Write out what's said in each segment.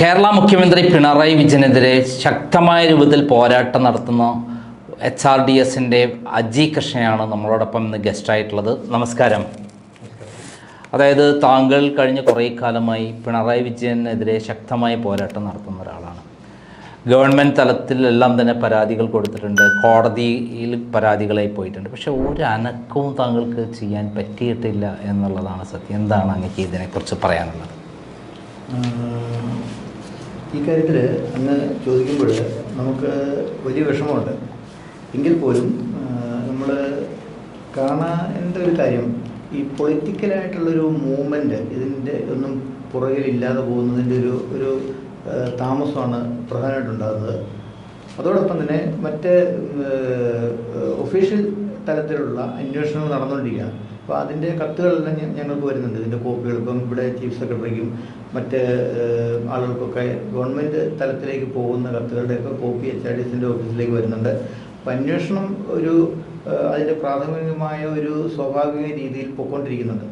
കേരള മുഖ്യമന്ത്രി പിണറായി വിജയനെതിരെ ശക്തമായ രൂപത്തിൽ പോരാട്ടം നടത്തുന്ന എച്ച് ആർ ഡി എസിന്റെ അജി കൃഷ്ണയാണ് നമ്മളോടൊപ്പം ഇന്ന് ഗസ്റ്റായിട്ടുള്ളത് നമസ്കാരം. അതായത് താങ്കൾ കഴിഞ്ഞ കുറേ കാലമായി പിണറായി വിജയനെതിരെ ശക്തമായ പോരാട്ടം നടത്തുന്ന ഒരാളാണ്. ഗവൺമെന്റ് തലത്തിലെല്ലാം തന്നെ പരാതികൾ കൊടുത്തിട്ടുണ്ട്. കോടതിയിൽ പരാതികളായി പോയിട്ടുണ്ട്. പക്ഷേ ഒരു അനക്കവും താങ്കൾക്ക് ചെയ്യാൻ പറ്റിയിട്ടില്ല എന്നുള്ളതാണ് സത്യം. എന്താണ് അങ്ങക്ക് ഇതിനെക്കുറിച്ച് പറയാനുള്ളത്? ആഹ് ഈ കാര്യത്തിൽ അങ്ങ് ചോദിക്കുമ്പോൾ നമുക്ക് വലിയ വിഷമമുണ്ട് എങ്കിൽ പോലും നമ്മൾ കാണേണ്ട ഒരു കാര്യം ഈ പൊളിറ്റിക്കലായിട്ടുള്ളൊരു മൂവ്മെന്റ് ഇതിന്റെ ഒന്നും പുറകിലില്ലാതെ പോകുന്നതിന്റെ ഒരു ഒരു താമസമാണ് പ്രധാനമായിട്ടുണ്ടാകുന്നത് അതോടൊപ്പം തന്നെ മറ്റ് ഒഫീഷ്യൽ തലത്തിലുള്ള അന്വേഷണങ്ങൾ നടന്നുകൊണ്ടിരിക്കുകയാണ് അപ്പോൾ അതിന്റെ കത്തുകളെല്ലാം ഞങ്ങൾക്ക് വരുന്നുണ്ട്. ഇതിന്റെ കോപ്പികൾ ഇപ്പം ഇവിടെ ചീഫ് സെക്രട്ടറിക്കും മറ്റ് ആളുകൾക്കൊക്കെ ഗവൺമെന്റ് തലത്തിലേക്ക് പോകുന്ന കത്തുകളുടെയൊക്കെ കോപ്പി എച്ച് ആർ ഡി എസിന്റെ ഓഫീസിലേക്ക് വരുന്നുണ്ട്. അപ്പോൾ അന്വേഷണം ഒരു അതിന്റെ പ്രാഥമികമായ ഒരു സ്വാഭാവിക രീതിയിൽ പോയിക്കൊണ്ടിരിക്കുന്നുണ്ട്.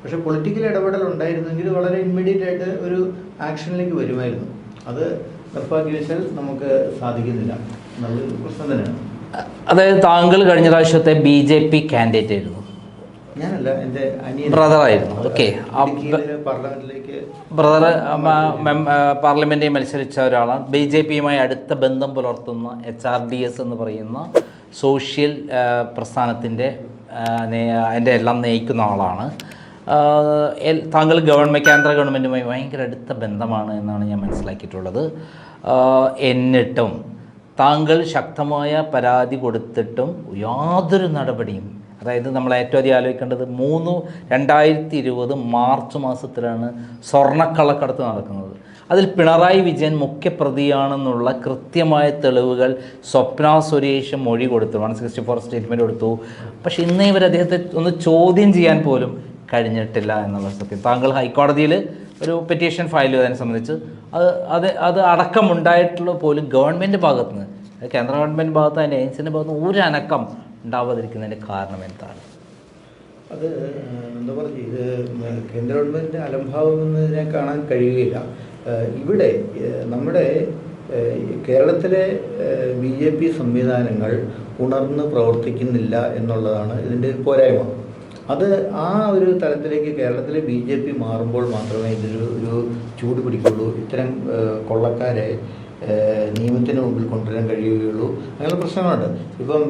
പക്ഷേ പൊളിറ്റിക്കൽ ഇടപെടൽ ഉണ്ടായിരുന്നെങ്കിൽ വളരെ ഇമ്മീഡിയറ്റ് ആയിട്ട് ഒരു ആക്ഷനിലേക്ക് വരുമായിരുന്നു. അത് നിർഭാഗ്യവശാൽ നമുക്ക് സാധിക്കുന്നില്ല. എന്നുള്ളൊരു പ്രശ്നം തന്നെയാണ്. അതായത് താങ്കൾ കഴിഞ്ഞ പ്രാവശ്യത്തെ ബി ജെ പി കാൻഡിഡേറ്റ് ആയിരുന്നു. ഞാനല്ല എന്റെ. ഇടുക്കിയിലെ പാർലമെന്റിലേക്ക് ബ്രദർ പാർലമെന്റിൽ മത്സരിച്ച ഒരാളാണ്. ബി ജെ പിയുമായി അടുത്ത ബന്ധം പുലർത്തുന്ന എച്ച് ആർ ഡി എസ് എന്ന് പറയുന്ന സോഷ്യൽ പ്രസ്ഥാനത്തിന്റെ അതിന്റെ എല്ലാം നയിക്കുന്ന ആളാണ്. താങ്കൾ ഗവൺമെന്റ് കേന്ദ്ര ഗവൺമെന്റുമായി ഭയങ്കര അടുത്ത ബന്ധമാണ് എന്നാണ് ഞാൻ മനസ്സിലാക്കിയിട്ടുള്ളത്. എന്നിട്ടും താങ്കൾ ശക്തമായ പരാതി കൊടുത്തിട്ടും യാതൊരു നടപടിയും അതായത് നമ്മൾ ഏറ്റവും അധികം ആലോചിക്കേണ്ടത് മൂന്ന് രണ്ടായിരത്തി ഇരുപത് മാർച്ച് മാസത്തിലാണ് സ്വർണക്കള്ളക്കടത്ത് നടക്കുന്നത്. അതിൽ പിണറായി വിജയൻ മുഖ്യപ്രതിയാണെന്നുള്ള കൃത്യമായ തെളിവുകൾ സ്വപ്ന സുരേഷ് മൊഴി കൊടുത്തു. വൺ സിക്സ്റ്റി ഫോർ സ്റ്റേറ്റ്മെന്റ് കൊടുത്തു. പക്ഷേ ഇന്ന് ഇവർ അദ്ദേഹത്തെ ഒന്ന് ചോദ്യം ചെയ്യാൻ പോലും കഴിഞ്ഞിട്ടില്ല എന്നുള്ള സത്യം. താങ്കൾ ഹൈക്കോടതിയിൽ ഒരു പെറ്റീഷൻ ഫയൽ ചെയ്തതിനെ സംബന്ധിച്ച് അത് അത് അത് അടക്കമുണ്ടായിട്ടുള്ള പോലും ഗവൺമെന്റ് ഭാഗത്തുനിന്ന് കേന്ദ്ര ഗവൺമെന്റ് ഭാഗത്ത് അതിന്റെ ഏജൻസിന്റെ ഭാഗത്ത് ഒരു അനക്കം ഉണ്ടാവാതിരിക്കുന്നതിന്റെ കാരണം എന്താണ്? അത് എന്താ പറയുക ഇത് കേന്ദ്ര ഗവൺമെന്റ് അലംഭാവം എന്നതിനെ കാണാൻ കഴിയുകയില്ല. ഇവിടെ നമ്മുടെ കേരളത്തിലെ ബി ജെ പി സംവിധാനങ്ങൾ ഉണർന്ന് പ്രവർത്തിക്കുന്നില്ല എന്നുള്ളതാണ് ഇതിന്റെ പോരായ്മ. അത് ആ ഒരു തലത്തിലേക്ക് കേരളത്തിലെ ബി ജെ പി മാറുമ്പോൾ മാത്രമേ ഇതൊരു ഒരു ചൂട് പിടിക്കുള്ളൂ. ഇത്തരം കൊള്ളക്കാരെ നിയമത്തിന് മുമ്പിൽ കൊണ്ടുവരാൻ കഴിയുകയുള്ളൂ. അങ്ങനെ പ്രശ്നങ്ങളുണ്ട്. ഇപ്പം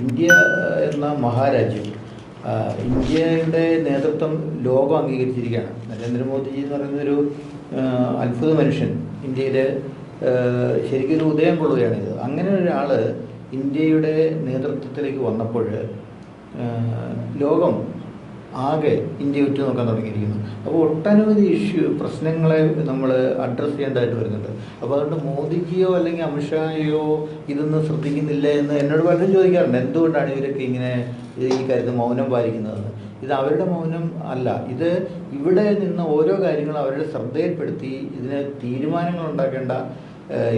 ഇന്ത്യ എന്ന മഹാരാജ്യം ഇന്ത്യയുടെ നേതൃത്വം ലോകം അംഗീകരിച്ചിരിക്കുകയാണ്. നരേന്ദ്രമോദിജി എന്ന് പറയുന്ന ഒരു ആഹ് അത്ഭുത മനുഷ്യൻ ഇന്ത്യയിൽ ശരിക്കും ഒരു ഉദയം കൊള്ളുകയാണിത്. അങ്ങനെ ഒരാൾ ഇന്ത്യയുടെ നേതൃത്വത്തിലേക്ക് വന്നപ്പോൾ ലോകം ആകെ ഇന്ത്യ ഉറ്റു നോക്കാൻ തുടങ്ങിയിരിക്കുന്നു. അപ്പോൾ ഒട്ടനവധി ഇഷ്യൂ പ്രശ്നങ്ങളെ നമ്മൾ അഡ്രസ്സ് ചെയ്യേണ്ടതായിട്ട് വരുന്നുണ്ട്. അപ്പോൾ അതുകൊണ്ട് മോദിജിയോ അല്ലെങ്കിൽ അമിത്ഷായോ ഇതൊന്നും ശ്രദ്ധിക്കുന്നില്ല എന്ന് എന്നോട് പലരും ചോദിക്കാറുണ്ട്. എന്തുകൊണ്ടാണ് ഇവരൊക്കെ ഇങ്ങനെ ഈ കാര്യത്തിൽ മൗനം പാലിക്കുന്നതെന്ന് ഇത് അവരുടെ മൗനം അല്ല. ഇത് ഇവിടെ നിന്ന് ഓരോ കാര്യങ്ങളും അവരുടെ ശ്രദ്ധയിൽപ്പെടുത്തി ഇതിന് തീരുമാനങ്ങൾ ഉണ്ടാക്കേണ്ട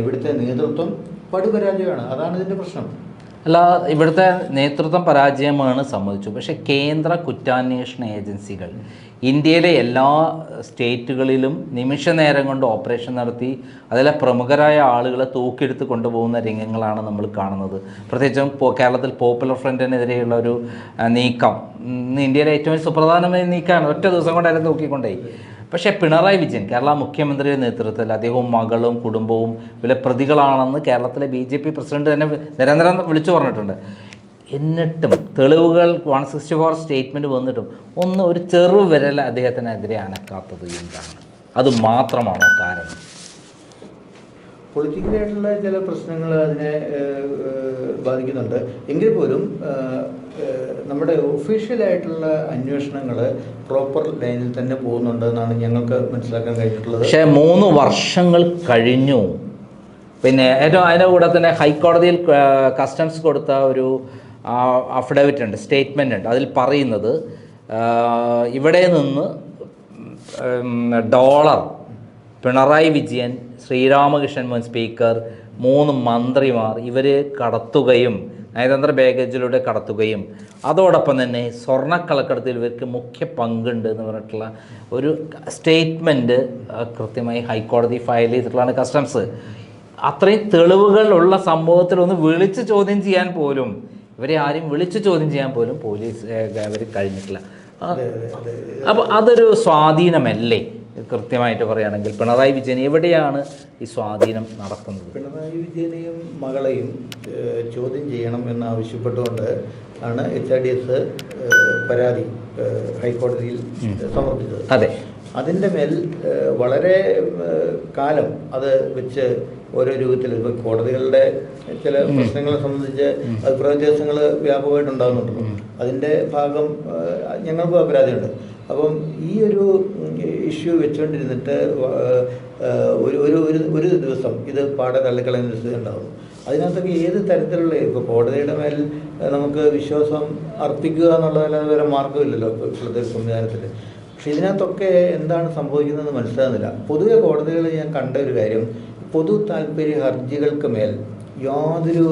ഇവിടുത്തെ നേതൃത്വം പടുപരാജയമാണ്. അതാണ് ഇതിന്റെ പ്രശ്നം. അല്ല ഇവിടുത്തെ നേതൃത്വം പരാജയമാണ് സമ്മതിച്ചു. പക്ഷേ കേന്ദ്ര കുറ്റാന്വേഷണ ഏജൻസികൾ ഇന്ത്യയിലെ എല്ലാ സ്റ്റേറ്റുകളിലും നിമിഷ നേരം കൊണ്ട് ഓപ്പറേഷൻ നടത്തി അതിലെ പ്രമുഖരായ ആളുകളെ തൂക്കിയെടുത്ത് കൊണ്ടുപോകുന്ന രംഗങ്ങളാണ് നമ്മൾ കാണുന്നത്. പ്രത്യേകിച്ചും കേരളത്തിൽ പോപ്പുലർ ഫ്രണ്ടിനെതിരെയുള്ള ഒരു നീക്കം. ഇന്ത്യയിലെ ഏറ്റവും സുപ്രധാനമായ നീക്കമാണ് ഒറ്റ ദിവസം കൊണ്ട് അതിനെ തൂക്കിക്കൊണ്ടേ. പക്ഷേ പിണറായി വിജയൻ കേരള മുഖ്യമന്ത്രിയുടെ നേതൃത്വത്തിൽ അദ്ദേഹവും മകളും കുടുംബവും വില പ്രതികളാണെന്ന് കേരളത്തിലെ ബി ജെ പി പ്രസിഡന്റ് തന്നെ നിരന്തരം വിളിച്ചു പറഞ്ഞിട്ടുണ്ട്. എന്നിട്ടും തെളിവുകൾ വൺ സിക്സ്റ്റി ഫോർ സ്റ്റേറ്റ്മെന്റ് വന്നിട്ടും ഒന്ന് ഒരു ചെറു വിരൽ അദ്ദേഹത്തിനെതിരെ അനക്കാത്തത് എന്താണ്? അത് മാത്രമാണോ കാരണം? പൊളിറ്റിക്കലായിട്ടുള്ള ചില പ്രശ്നങ്ങൾ അതിനെ ബാധിക്കുന്നുണ്ട്. എങ്കിൽ പോലും നമ്മുടെ ഒഫീഷ്യലായിട്ടുള്ള അന്വേഷണങ്ങൾ പ്രോപ്പർ ലൈനിൽ തന്നെ പോകുന്നുണ്ട് എന്നാണ് ഞങ്ങൾക്ക് മനസ്സിലാക്കാൻ കഴിഞ്ഞിട്ടുള്ളത്. പക്ഷേ മൂന്ന് വർഷങ്ങൾ കഴിഞ്ഞു. പിന്നെ ഏറ്റവും അതിന്റെ കൂടെ തന്നെ ഹൈക്കോടതിയിൽ കസ്റ്റംസ് കൊടുത്ത ഒരു അഫിഡവിറ്റ് ഉണ്ട് സ്റ്റേറ്റ്മെന്റ് ഉണ്ട്. അതിൽ പറയുന്നത് ഇവിടെ നിന്ന് ഡോളർ പിണറായി വിജയൻ ശ്രീരാമകൃഷ്ണൻ മുൻ സ്പീക്കർ മൂന്ന് മന്ത്രിമാർ ഇവർ കടത്തുകയും നയതന്ത്ര ബാഗേജിലൂടെ കടത്തുകയും. അതോടൊപ്പം തന്നെ സ്വർണക്കളക്കടത്തിൽ ഇവർക്ക് മുഖ്യ പങ്കുണ്ട് എന്ന് പറഞ്ഞിട്ടുള്ള ഒരു സ്റ്റേറ്റ്മെന്റ് കൃത്യമായി ഹൈക്കോടതി ഫയൽ ചെയ്തിട്ടുള്ളതാണ് കസ്റ്റംസ് അത്രയും തെളിവുകളുള്ള സംഭവത്തിൽ ഒന്ന് വിളിച്ച് ചോദ്യം ചെയ്യാൻ പോലും ഇവരെ ആരും വിളിച്ച് ചോദ്യം ചെയ്യാൻ പോലും പോലീസ് അവർ കഴിഞ്ഞിട്ടില്ല. അപ്പോൾ അതൊരു സ്വാധീനമല്ലേ? കൃത്യമായിട്ട് പറയുകയാണെങ്കിൽ പിണറായി വിജയൻ എവിടെയാണ് ഈ സ്വാധീനം നടക്കുന്നത് പിണറായി വിജയനെയും മകളെയും ചോദ്യം ചെയ്യണം എന്നാവശ്യപ്പെട്ടുകൊണ്ട് ആണ് എച്ച് ആർ ഡി എസ് പരാതി ഹൈക്കോടതിയിൽ സമർപ്പിച്ചത്. അതെ. അതിന്റെ മേൽ വളരെ കാലം അത് വെച്ച് ഓരോ രൂപത്തിൽ ഇപ്പോൾ കോടതികളുടെ ചില പ്രശ്നങ്ങളെ സംബന്ധിച്ച് അഭിപ്രായ വ്യത്യാസങ്ങൾ വ്യാപകമായിട്ടുണ്ടാകുന്നുണ്ടല്ലോ അതിന്റെ ഭാഗം ഞങ്ങൾക്കും അപരാധിയുണ്ട്. അപ്പം ഈ ഒരു ഇഷ്യൂ വെച്ചുകൊണ്ടിരുന്നിട്ട് ഒരു ഒരു ഒരു ദിവസം ഇത് പാടെ തള്ളിക്കളയുന്ന സ്ഥിതി ഉണ്ടാകും അതിനകത്തൊക്കെ ഏത് തരത്തിലുള്ള ഇപ്പോൾ കോടതിയുടെ മേൽ നമുക്ക് വിശ്വാസം അർപ്പിക്കുക എന്നുള്ളതല്ലാതെ വേറെ മാർഗമില്ലല്ലോ ഇപ്പോൾ ഇപ്പോഴത്തെ സംവിധാനത്തിൽ പക്ഷെ ഇതിനകത്തൊക്കെ എന്താണ് സംഭവിക്കുന്നതെന്ന് മനസ്സിലാകുന്നില്ല. പൊതുവെ കോടതികൾ ഞാൻ കണ്ട ഒരു കാര്യം പൊതു താല്പര്യ ഹർജികൾക്ക് മേൽ യാതൊരു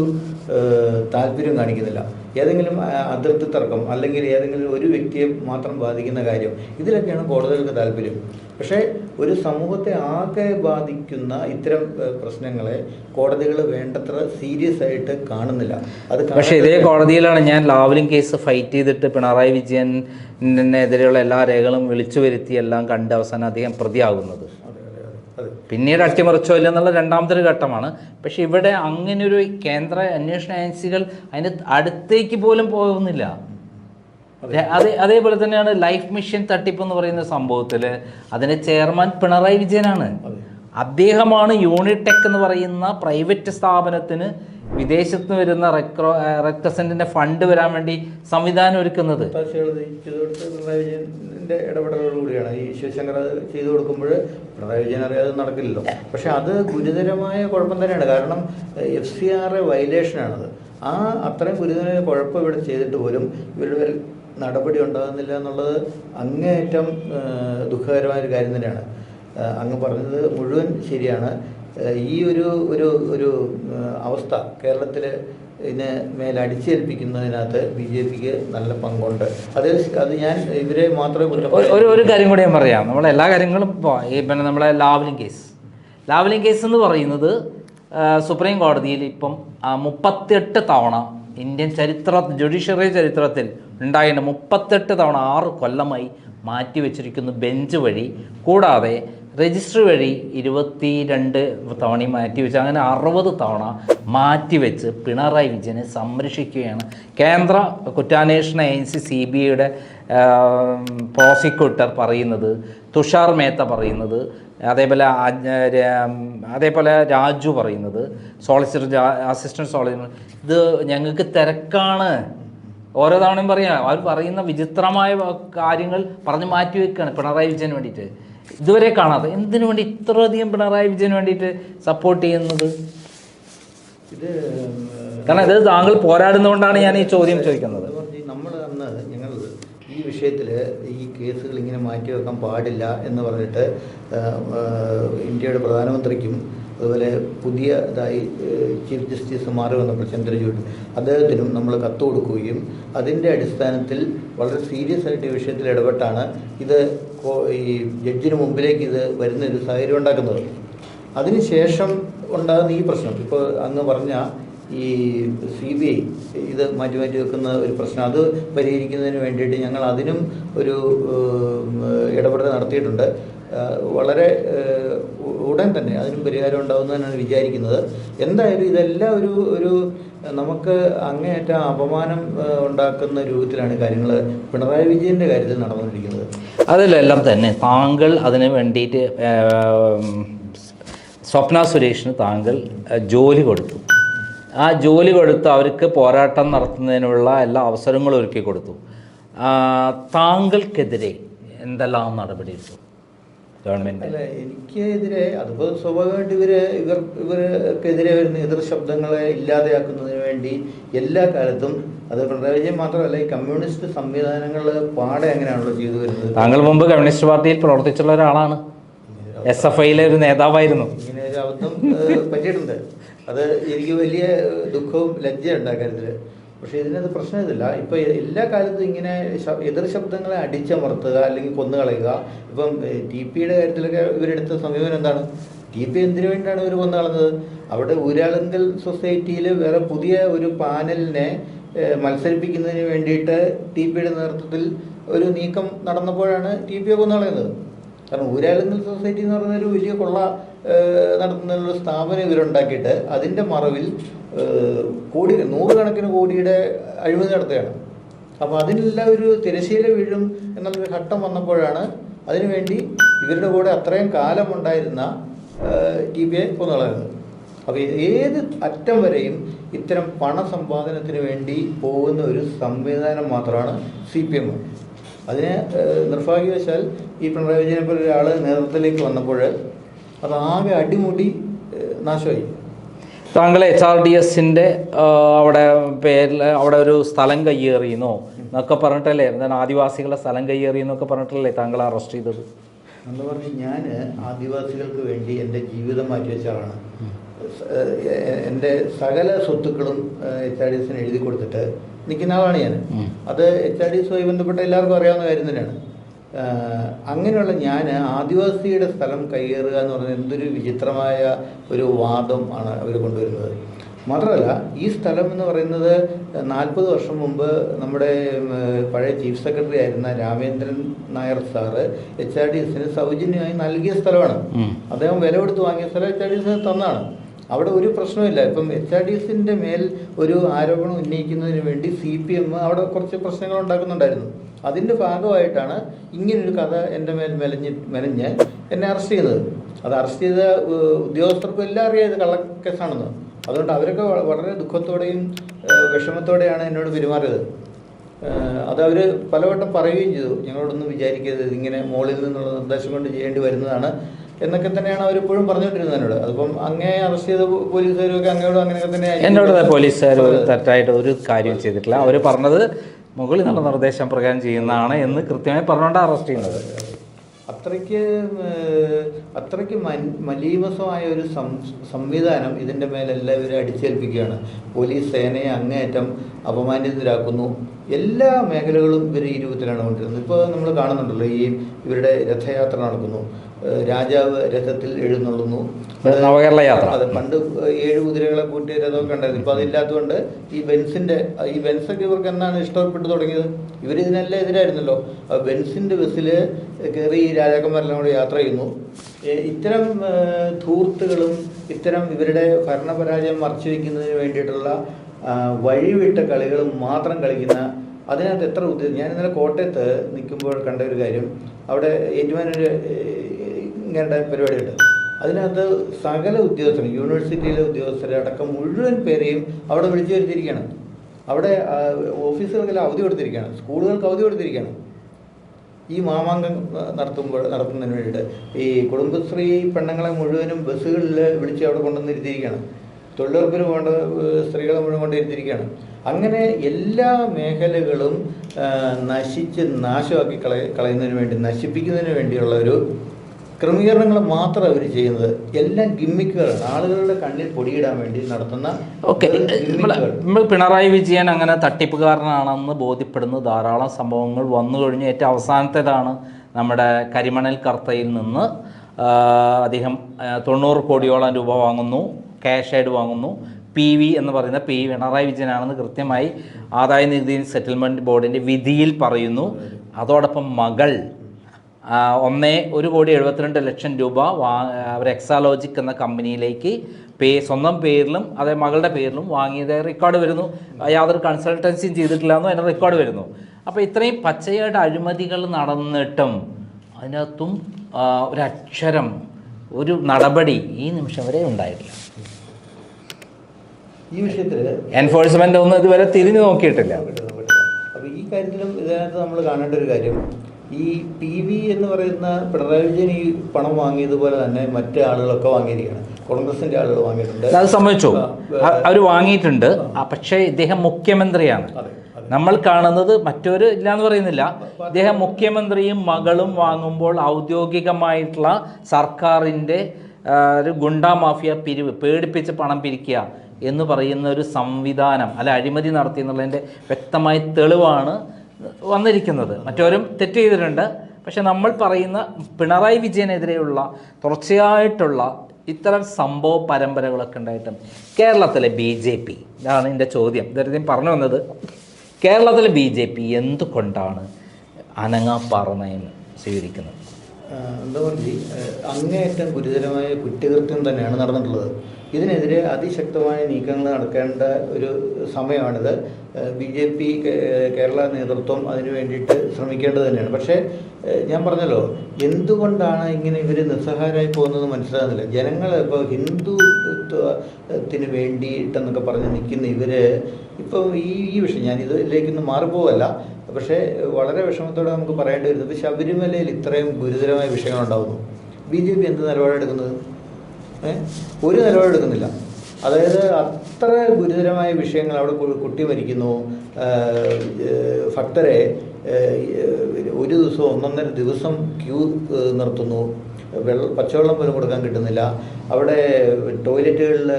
താല്പര്യം കാണിക്കുന്നില്ല. ഏതെങ്കിലും അതിർത്തി തർക്കം അല്ലെങ്കിൽ ഏതെങ്കിലും ഒരു വ്യക്തിയെ മാത്രം ബാധിക്കുന്ന കാര്യം ഇതിലൊക്കെയാണ് കോടതികൾക്ക് താല്പര്യം. പക്ഷേ ഒരു സമൂഹത്തെ ആകെ ബാധിക്കുന്ന ഇത്തരം പ്രശ്നങ്ങളെ കോടതികൾ വേണ്ടത്ര സീരിയസ് ആയിട്ട് കാണുന്നില്ല. അത് പക്ഷേ ഇതേ കോടതിയിലാണ് ഞാൻ ലാവലിംഗ് കേസ് ഫൈറ്റ് ചെയ്തിട്ട് പിണറായി വിജയനെതിരെയുള്ള എല്ലാ രേഖകളും വിളിച്ചു വരുത്തി എല്ലാം കണ്ട് അവസാനം അദ്ദേഹം പ്രതിയാകുന്നത്. പിന്നീട് അട്ടിമറിച്ചോ ഇല്ല എന്നുള്ള രണ്ടാമത്തെ ഘട്ടമാണ്. പക്ഷെ ഇവിടെ അങ്ങനെ ഒരു കേന്ദ്ര അന്വേഷണ ഏജൻസികൾ അതിന് അടുത്തേക്ക് പോലും പോകുന്നില്ല. അതെ. അതേ അതേപോലെ തന്നെയാണ് ലൈഫ് മിഷൻ തട്ടിപ്പ് എന്ന് പറയുന്ന സംഭവത്തിൽ അതിന്റെ ചെയർമാൻ പിണറായി വിജയനാണ്. അദ്ദേഹമാണ് യൂണിടെക് എന്ന് പറയുന്ന പ്രൈവറ്റ് സ്ഥാപനത്തിന് വിദേശത്ത് വരുന്ന റെക്രോ റെക്രസെന്റിന്റെ ഫണ്ട് വരാൻ വേണ്ടി സംവിധാനം ഒരുക്കുന്നത്. ഇടപെടലോടുകൂടിയാണ്. ഈ ശിവശങ്കർ അത് ചെയ്തു കൊടുക്കുമ്പോൾ പിണറായി വിജയൻ അറിയാതെ നടക്കില്ലല്ലോ. പക്ഷെ അത് ഗുരുതരമായ കുഴപ്പം തന്നെയാണ്. കാരണം എഫ് സി ആർ എ വയലേഷനാണത് ആ അത്രയും ഗുരുതരമായ കുഴപ്പം ഇവിടെ ചെയ്തിട്ട് പോലും ഇവരുടെ നടപടി ഉണ്ടാകുന്നില്ല എന്നുള്ളത് അങ്ങേയറ്റം ദുഃഖകരമായ ഒരു കാര്യം തന്നെയാണ്. അങ്ങ് പറഞ്ഞത് മുഴുവൻ ശരിയാണ്. ഈ ഒരു ഒരു ഒരു അവസ്ഥ കേരളത്തിൽ ഇതിനെ മേലടിച്ചേൽപ്പിക്കുന്നതിനകത്ത് ബി ജെ പിക്ക് നല്ല പങ്കുണ്ട്. അത് അത് ഞാൻ ഇവരെ മാത്രമേ ഒരു- ഒരു കാര്യം കൂടി ഞാൻ പറയാം. നമ്മളെ എല്ലാ കാര്യങ്ങളും ഇപ്പോൾ ഈ പിന്നെ നമ്മളെ ലാവലിംഗ് കേസ്. ലാവലിംഗ് കേസ് എന്ന് പറയുന്നത് സുപ്രീം കോടതിയിൽ ഇപ്പം മുപ്പത്തിയെട്ട് തവണ ഇന്ത്യൻ ചരിത്ര ജുഡീഷ്യറി ചരിത്രത്തിൽ ഉണ്ടായിട്ട് മുപ്പത്തെട്ട് തവണ ആറ് കൊല്ലമായി മാറ്റിവെച്ചിരിക്കുന്നു ബെഞ്ച് വഴി. കൂടാതെ രജിസ്റ്റർ വഴി ഇരുപത്തി രണ്ട് തവണയും മാറ്റിവെച്ച് അങ്ങനെ അറുപത് തവണ മാറ്റിവെച്ച് പിണറായി വിജയനെ സംരക്ഷിക്കുകയാണ്. കേന്ദ്ര കുറ്റാന്വേഷണ ഏജൻസി സി ബി ഐയുടെ പ്രോസിക്യൂട്ടർ പറയുന്നത് തുഷാർ മേത്ത പറയുന്നത് അതേപോലെ അതേപോലെ രാജു പറയുന്നത് സോളിസിറ്റർ അസിസ്റ്റന്റ് സോളിസിറ്റർ ഇത് ഞങ്ങൾക്ക് തിരക്കാണ്. ഓരോ തവണയും പറയാം അവർ പറയുന്ന വിചിത്രമായ കാര്യങ്ങൾ പറഞ്ഞ് മാറ്റി വെക്കുകയാണ് പിണറായി വിജയന് വേണ്ടിയിട്ട്. ഇതുവരെ കാണാതെ എന്തിനു വേണ്ടി ഇത്രയധികം പിണറായി വിജയന് വേണ്ടിയിട്ട് സപ്പോർട്ട് ചെയ്യുന്നത്? ഇത് കാരണം ഇത് താങ്കൾ പോരാടുന്നതുകൊണ്ടാണ് ഞാൻ ഈ ചോദ്യം ചോദിക്കുന്നത് നമ്മൾ അന്ന് ഞങ്ങൾ ഈ വിഷയത്തിൽ ഈ കേസുകൾ ഇങ്ങനെ മാറ്റി വെക്കാൻ പാടില്ല എന്ന് പറഞ്ഞിട്ട് ഇന്ത്യയുടെ പ്രധാനമന്ത്രിക്കും അതുപോലെ പുതിയതായി ചീഫ് ജസ്റ്റിസ് മാറി വന്നപ്പോൾ ചന്ദ്രചൂഡ് അദ്ദേഹത്തിനും നമ്മൾ കത്ത് കൊടുക്കുകയും അതിന്റെ അടിസ്ഥാനത്തിൽ വളരെ സീരിയസ് ആയിട്ട് ഈ വിഷയത്തിൽ ഇടപെട്ടാണ് ഇത് ഈ ജഡ്ജിന് മുമ്പിലേക്ക് ഇത് വരുന്ന ഒരു സാഹചര്യം ഉണ്ടാക്കുന്നത്. അതിനുശേഷം ഉണ്ടാകുന്ന ഈ പ്രശ്നം ഇപ്പോൾ അന്ന് പറഞ്ഞ ഈ സി ബി ഐ ഇത് മാറ്റി മാറ്റി വെക്കുന്ന ഒരു പ്രശ്നം. അത് പരിഹരിക്കുന്നതിന് വേണ്ടിയിട്ട് ഞങ്ങൾ അതിനും ഒരു ഇടപെടൽ നടത്തിയിട്ടുണ്ട്. വളരെ ഉടൻ തന്നെ അതിനും പരിഹാരം ഉണ്ടാകുന്നതിനാണ് വിചാരിക്കുന്നത്. എന്തായാലും ഇതെല്ലാം ഒരു ഒരു നമുക്ക് അങ്ങേയറ്റം അപമാനം ഉണ്ടാക്കുന്ന രൂപത്തിലാണ് കാര്യങ്ങൾ. പിണറായി വിജയന്റെ കാര്യത്തിൽ നടന്നുകൊണ്ടിരിക്കുന്നത്. അതിലെല്ലാം തന്നെ. താങ്കൾ അതിന് വേണ്ടിയിട്ട് സ്വപ്ന സുരേഷിന് താങ്കൾ ജോലി കൊടുത്തു. ആ ജോലി കൊടുത്ത് അവർക്ക് പോരാട്ടം നടത്തുന്നതിനുള്ള എല്ലാ അവസരങ്ങളും ഒരുക്കി കൊടുത്തു. താങ്കൾക്കെതിരെ എന്തെല്ലാം നടപടിയെടുത്തു ഗവൺമെന്റ്. അല്ല എനിക്കെതിരെ അതുപോലെ സ്വാഭാവികമായിട്ട് ഇവർ ഇവർ ഇവർക്കെതിരെ വരുന്ന എതിർ ശബ്ദങ്ങളെ ഇല്ലാതെയാക്കുന്നതിന് വേണ്ടി എല്ലാ കാലത്തും അത് പിണറായി വിജയൻ മാത്രമല്ല ഈ കമ്മ്യൂണിസ്റ്റ് സംവിധാനങ്ങൾ പാടെ അങ്ങനെയാണല്ലോ ചെയ്തു വരുന്നത്? താങ്കൾ മുമ്പ് കമ്മ്യൂണിസ്റ്റ് പാർട്ടിയിൽ പ്രവർത്തിച്ചുള്ള ഒരാളാണ്. എസ് എഫ് ഐയിലെ ഒരു നേതാവായിരുന്നു. ഇങ്ങനെ ഒരു അബദ്ധം പറ്റിയിട്ടുണ്ട്. അത് എനിക്ക് വലിയ ദുഃഖവും ലജ്ജ ഉണ്ടാക്കരുത്. പക്ഷേ ഇതിനത് പ്രശ്നം ഇതില്ല ഇപ്പൊ എല്ലാ കാലത്തും ഇങ്ങനെ എതിർ ശബ്ദങ്ങളെ അടിച്ചമർത്തുക അല്ലെങ്കിൽ കൊന്നുകളയുക. ഇപ്പം ടി പിയുടെ കാര്യത്തിലൊക്കെ ഇവരെടുത്ത സമീപനം എന്താണ്? ടി പി എന്തിനു വേണ്ടിയാണ് ഇവർ കൊന്നുകളഞ്ഞത്? അവിടെ ഊരാളുങ്കൽ സൊസൈറ്റിയിൽ വേറെ പുതിയ ഒരു പാനലിനെ മത്സരിപ്പിക്കുന്നതിന് വേണ്ടിയിട്ട് ടി പിയുടെ നേതൃത്വത്തിൽ ഒരു നീക്കം നടന്നപ്പോഴാണ് ടി പിയെ കൊന്നുകളയുന്നത്. കാരണം ഊരാലുങ്കൽ സൊസൈറ്റി എന്ന് പറയുന്ന ഒരു വലിയ കൊള്ള നടത്തുന്നതിനുള്ള സ്ഥാപനം ഇവരുണ്ടാക്കിയിട്ട് അതിന്റെ മറവിൽ കോടി നൂറുകണക്കിന് കോടിയുടെ അഴിമതി നടത്തുകയാണ്. അപ്പോൾ അതിനെല്ലാം ഒരു തിരശ്ശീല വീഴും എന്നുള്ളൊരു ഘട്ടം വന്നപ്പോഴാണ് അതിനുവേണ്ടി ഇവരുടെ കൂടെ അത്രയും കാലമുണ്ടായിരുന്ന ടി പി ഐ കൊന്നുകളയുന്നത് അപ്പോൾ ഏത് അറ്റം വരെയും ഇത്തരം പണസമ്പാദനത്തിന് വേണ്ടി പോകുന്ന ഒരു സംവിധാനം മാത്രമാണ് സി പി എം. അതിന് നിർഭാഗ്യവശാൽ ഈ പിണറായി വിജയനെ പോലെ ഒരാൾ നേതൃത്വത്തിലേക്ക് വന്നപ്പോൾ അത് ആകെ അടിമുടി നാശമായി. താങ്കൾ എച്ച് ആർ ഡി എസിന്റെ അവിടെ പേരിൽ അവിടെ ഒരു സ്ഥലം കയ്യേറിയെന്നോ എന്നൊക്കെ പറഞ്ഞിട്ടല്ലേ? എന്താണ് ആദിവാസികളുടെ സ്ഥലം കയ്യേറിയെന്നൊക്കെ പറഞ്ഞിട്ടല്ലേ താങ്കൾ അറസ്റ്റ് ചെയ്തത്? എന്ന് പറഞ്ഞ് ഞാൻ ആദിവാസികൾക്ക് വേണ്ടി എന്റെ ജീവിതം മാറ്റിവെച്ച ആളാണ്. സ- ഏഹ് എന്റെ സകല സ്വത്തുക്കളും എച്ച് ആർ ഡി എസിന് എഴുതി കൊടുത്തിട്ട് നിൽക്കുന്ന ആളാണ് ഞാൻ. അത് എച്ച് ആർ ഡി എസുമായി ബന്ധപ്പെട്ട എല്ലാവർക്കും അറിയാവുന്ന കാര്യം തന്നെയാണ്. അങ്ങനെയുള്ള ഞാൻ ആദിവാസിയുടെ സ്ഥലം കൈയേറുക എന്ന് പറഞ്ഞാൽ എന്തൊരു വിചിത്രമായ ഒരു വാദം ആണ് അവർ കൊണ്ടുവരുന്നത്. മാത്രമല്ല ഈ സ്ഥലം എന്ന് പറയുന്നത് നാൽപ്പത് വർഷം മുമ്പ് നമ്മുടെ പഴയ ചീഫ് സെക്രട്ടറി ആയിരുന്ന Ramendran Nair sir H R D എസിന് സൗജന്യമായി നൽകിയ സ്ഥലമാണ്. അദ്ദേഹം വില കൊടുത്ത് വാങ്ങിയ സ്ഥലം എച്ച് ആർ ഡി എസിന് തന്നാണ്. അവിടെ ഒരു പ്രശ്നമില്ല ഇപ്പം എച്ച് ആർ ഡി എസിന്റെ മേൽ ഒരു ആരോപണം ഉന്നയിക്കുന്നതിന് വേണ്ടി സി പി എം അവിടെ കുറച്ച് പ്രശ്നങ്ങൾ ഉണ്ടാക്കുന്നുണ്ടായിരുന്നു. അതിന്റെ ഭാഗമായിട്ടാണ് ഇങ്ങനൊരു കഥ എന്റെ മേൽ മെലഞ്ഞ് മെലഞ്ഞ് എന്നെ അറസ്റ്റ് ചെയ്തത്. അത് അറസ്റ്റ് ചെയ്ത ഉദ്യോഗസ്ഥർക്കും എല്ലാം അറിയാം ഇത് കള്ളക്കേസാണെന്ന് അതുകൊണ്ട് അവരൊക്കെ വളരെ ദുഃഖത്തോടെയും വിഷമത്തോടെയാണ് എന്നോട് പെരുമാറിയത്. അത് അവർ പലവട്ടം പറയുകയും ചെയ്തു. ഞങ്ങളോടൊന്നും വിചാരിക്കരുത് ഇതിങ്ങനെ മുകളിൽ നിന്നുള്ള നിർദ്ദേശം കൊണ്ട് ചെയ്യേണ്ടി വരുന്നതാണ് എന്നൊക്കെ തന്നെയാണ് അവരിപ്പോഴും പറഞ്ഞുകൊണ്ടിരുന്നത് എന്നോട് അതിപ്പം അങ്ങേ അറസ്റ്റ് ചെയ്ത പോലീസുകാരും ഒക്കെ അങ്ങയോടും അങ്ങനെയൊക്കെ തന്നെ എന്നോട് പോലീസുകാർ. തെറ്റായിട്ട് ഒരു കാര്യം ചെയ്തിട്ടില്ല. അവർ പറഞ്ഞത് മുകളിൽ നിന്നുള്ള നിർദ്ദേശം പ്രകാരം ചെയ്യുന്നതാണ് എന്ന് കൃത്യമായി പറഞ്ഞുകൊണ്ട് അറസ്റ്റ് ചെയ്യുന്നത്. അത്രയ്ക്ക് അത്രയ്ക്ക് മലീവസമായ ഒരു സംവിധാനം ഇതിന്റെ മേലെല്ലാവരും അടിച്ചേൽപ്പിക്കുകയാണ്. പോലീസ് സേനയെ അങ്ങേയറ്റം അപമാനിതരാക്കുന്നു. എല്ലാ മേഖലകളും ഇവർ ഈ രൂപത്തിലാണ് കൊണ്ടിരുന്നത്. ഇപ്പോൾ നമ്മൾ കാണുന്നുണ്ടല്ലോ ഈ ഇവരുടെ രഥയാത്ര നടക്കുന്നു. രാജാവ് രഥത്തിൽ എഴുന്നള്ളുന്നു. നവകേരള യാത്ര. അതെ പണ്ട് ഏഴ് കുതിരകളെ കൂട്ടിയ രഥമൊക്കെ ഉണ്ടായിരുന്നു ഇപ്പൊ അതില്ലാത്തതുകൊണ്ട് ഈ ബെൻസിന്റെ ഈ ബെൻസൊക്കെ ഇവർക്ക് എന്നാണ് ഇഷ്ടപ്പെട്ടു തുടങ്ങിയത്? ഇവർ ഇതിനെല്ലാം എതിരായിരുന്നല്ലോ. ബെൻസിന്റെ ബസ്സിൽ കയറി ഈ രാജാക്കന്മാരെല്ലാം കൂടെ യാത്ര ചെയ്യുന്നു. ഇത്തരം ധൂർത്തുകളും ഇത്തരം ഇവരുടെ ഭരണപരാജയം മറച്ചു വയ്ക്കുന്നതിന് വേണ്ടിയിട്ടുള്ള വഴിവിട്ട കളികൾ മാത്രം കളിക്കുന്ന അതിനകത്ത് എത്ര ഉദ്ദേശം ഞാൻ ഇന്നലെ കോട്ടയത്ത് നിൽക്കുമ്പോൾ കണ്ട ഒരു കാര്യം. അവിടെ ഏറ്റുമാനൊരു ഇങ്ങനെ പരിപാടിയുണ്ട്. അതിനകത്ത് സകല ഉദ്യോഗസ്ഥരും യൂണിവേഴ്സിറ്റിയിലെ ഉദ്യോഗസ്ഥരെ അടക്കം മുഴുവൻ പേരെയും അവിടെ വിളിച്ചു വരുത്തിയിരിക്കുകയാണ്. അവിടെ ഓഫീസുകൾക്കെല്ലാം അവധി കൊടുത്തിരിക്കണം സ്കൂളുകൾക്ക് അവധി കൊടുത്തിരിക്കണം ഈ മാമാങ്കം നടത്തുമ്പോൾ നടത്തുന്നതിന് വേണ്ടിയിട്ട് ഈ കുടുംബശ്രീ പെണ്ണുങ്ങളെ മുഴുവനും ബസ്സുകളിൽ വിളിച്ച് അവിടെ കൊണ്ടുവന്നിരുത്തിയിരിക്കുകയാണ്. തൊഴിലുറപ്പിന് വേണ്ട സ്ത്രീകളെ മുഴുവൻ കൊണ്ടിരുത്തിയിരിക്കുകയാണ് അങ്ങനെ എല്ലാ മേഖലകളും നശിച്ച് നാശമാക്കി കളയ കളയുന്നതിന് വേണ്ടി നശിപ്പിക്കുന്നതിന് വേണ്ടിയുള്ള ഒരു ക്രമീകരണങ്ങൾ മാത്രം അവർ ചെയ്യുന്നത് എല്ലാം ഗിമ്മിക്കുകളാണ്. ആളുകളുടെ കണ്ണിൽ പൊടിയിടാൻ വേണ്ടി നടത്തുന്ന ഓക്കെ. നമ്മൾ പിണറായി വിജയൻ അങ്ങനെ തട്ടിപ്പുകാരനാണെന്ന് ബോധ്യപ്പെടുന്ന ധാരാളം സംഭവങ്ങൾ വന്നു കഴിഞ്ഞ് ഏറ്റവും അവസാനത്തേതാണ് നമ്മുടെ കരിമണൽ കർത്തയിൽ നിന്ന് അദ്ദേഹം തൊണ്ണൂറ് കോടിയോളം രൂപ വാങ്ങുന്നു ക്യാഷ് ആയിട്ട് വാങ്ങുന്നു. പി വി എന്ന് പറയുന്ന പി പിണറായി വിജയനാണെന്ന് കൃത്യമായി ആദായ നികുതി സെറ്റിൽമെന്റ് ബോർഡിന്റെ വിധിയിൽ പറയുന്നു. അതോടൊപ്പം മകൾ ഒന്നേ ഒരു കോടി എഴുപത്തിരണ്ട് ലക്ഷം രൂപ വാ അവർ എക്സാലോജിക് എന്ന കമ്പനിയിലേക്ക് പേ സ്വന്തം പേരിലും അതേ മകളുടെ പേരിലും വാങ്ങിയത് റെക്കോർഡ് വരുന്നു. യാതൊരു കൺസൾട്ടൻസിയും ചെയ്തിട്ടില്ല എന്നും അതിന്റെ റെക്കോർഡ് വരുന്നു. അപ്പോൾ ഇത്രയും പച്ചയായിട്ട് അഴിമതികൾ നടന്നിട്ടും അതിനകത്തും ഒരക്ഷരം ഒരു നടപടി ഈ നിമിഷം വരെ ഉണ്ടായിട്ടില്ല. ഈ വിഷയത്തിൽ എൻഫോഴ്സ്മെന്റ് ഒന്നും ഇതുവരെ തിരിഞ്ഞു നോക്കിയിട്ടില്ല. അപ്പോൾ ഈ കാര്യത്തിലും ഇതിനകത്ത് നമ്മൾ കാണേണ്ട ഒരു കാര്യം ഈ ടി വി എന്ന് പറയുന്ന പിണറായി വിജയൻ ഈ പണം വാങ്ങിയതുപോലെ തന്നെ മറ്റു ആളുകളൊക്കെ വാങ്ങിയിരിക്കുകയാണ്. കോൺഗ്രസിന്റെ ആളുകൾ വാങ്ങിയിട്ടുണ്ട്. അത് സംഭവിച്ചു അവർ വാങ്ങിയിട്ടുണ്ട്. പക്ഷേ ഇദ്ദേഹം മുഖ്യമന്ത്രിയാണ്. നമ്മൾ കാണുന്നത് മറ്റൊരു ഇല്ലാന്ന് പറയുന്നില്ല. ഇദ്ദേഹം മുഖ്യമന്ത്രിയും മകളും വാങ്ങുമ്പോൾ ഔദ്യോഗികമായിട്ടുള്ള സർക്കാരിന്റെ ഒരു ഗുണ്ടാ മാഫിയ പിരിവ് പേടിപ്പിച്ച് പണം പിരിക്കുക എന്ന് പറയുന്ന ഒരു സംവിധാനം അല്ല അഴിമതി നടത്തി എന്നുള്ളതിന്റെ വ്യക്തമായ തെളിവാണ് വന്നിരിക്കുന്നത്. മറ്റവരും തെറ്റ് ചെയ്തിട്ടുണ്ട്. പക്ഷെ നമ്മൾ പറയുന്ന പിണറായി വിജയനെതിരെയുള്ള തുടർച്ചയായിട്ടുള്ള ഇത്തരം സംഭവ പരമ്പരകളൊക്കെ ഉണ്ടായിട്ടും കേരളത്തിലെ ബി ജെ പി ഇതാണ് എന്റെ ചോദ്യം. ഇതായിരുന്നു പറഞ്ഞു വന്നത് കേരളത്തിലെ ബി ജെ പി എന്തുകൊണ്ടാണ് അനങ്ങാപ്പാറ നയം സ്വീകരിക്കുന്നത് എന്താ പറയുക അങ്ങേയറ്റം ഗുരുതരമായ കുറ്റകൃത്യം തന്നെയാണ് നടന്നിട്ടുള്ളത്. ഇതിനെതിരെ അതിശക്തമായ നീക്കങ്ങൾ നടക്കേണ്ട ഒരു സമയമാണിത്. ബി ജെ പി കേരള നേതൃത്വം അതിനു വേണ്ടിയിട്ട് ശ്രമിക്കേണ്ടത് തന്നെയാണ്. പക്ഷേ ഞാൻ പറഞ്ഞല്ലോ എന്തുകൊണ്ടാണ് ഇങ്ങനെ ഇവർ നിസ്സഹായരായി പോകുന്നത് മനസ്സിലാകുന്നില്ല. ജനങ്ങൾ ഇപ്പോൾ ഹിന്ദുത്വത്തിന് വേണ്ടിയിട്ടെന്നൊക്കെ പറഞ്ഞ് നിൽക്കുന്ന ഇവർ ഇപ്പം ഈ ഈ വിഷയം ഞാൻ ഇതിലേക്കൊന്നും മാറിപ്പോവല്ല. പക്ഷേ വളരെ വിഷമത്തോടെ നമുക്ക് പറയേണ്ടി വരുന്നത് ശബരിമലയിൽ ഇത്രയും ഗുരുതരമായ വിഷയങ്ങളുണ്ടാകുന്നു ബി ജെ പി എന്ത് നിലപാടെടുക്കുന്നത്? ഒരു നിലപാടെടുക്കുന്നില്ല അതായത് അത്ര ഗുരുതരമായ വിഷയങ്ങൾ അവിടെ കുട്ടി മരിക്കുന്നു. ഭക്തരെ ഒരു ദിവസം ഒന്നൊന്നര ദിവസം ക്യൂ നിർത്തുന്നു. വെള്ളം പച്ചവെള്ളം പോലും കൊടുക്കാൻ കിട്ടുന്നില്ല. അവിടെ ടോയ്ലറ്റുകളിൽ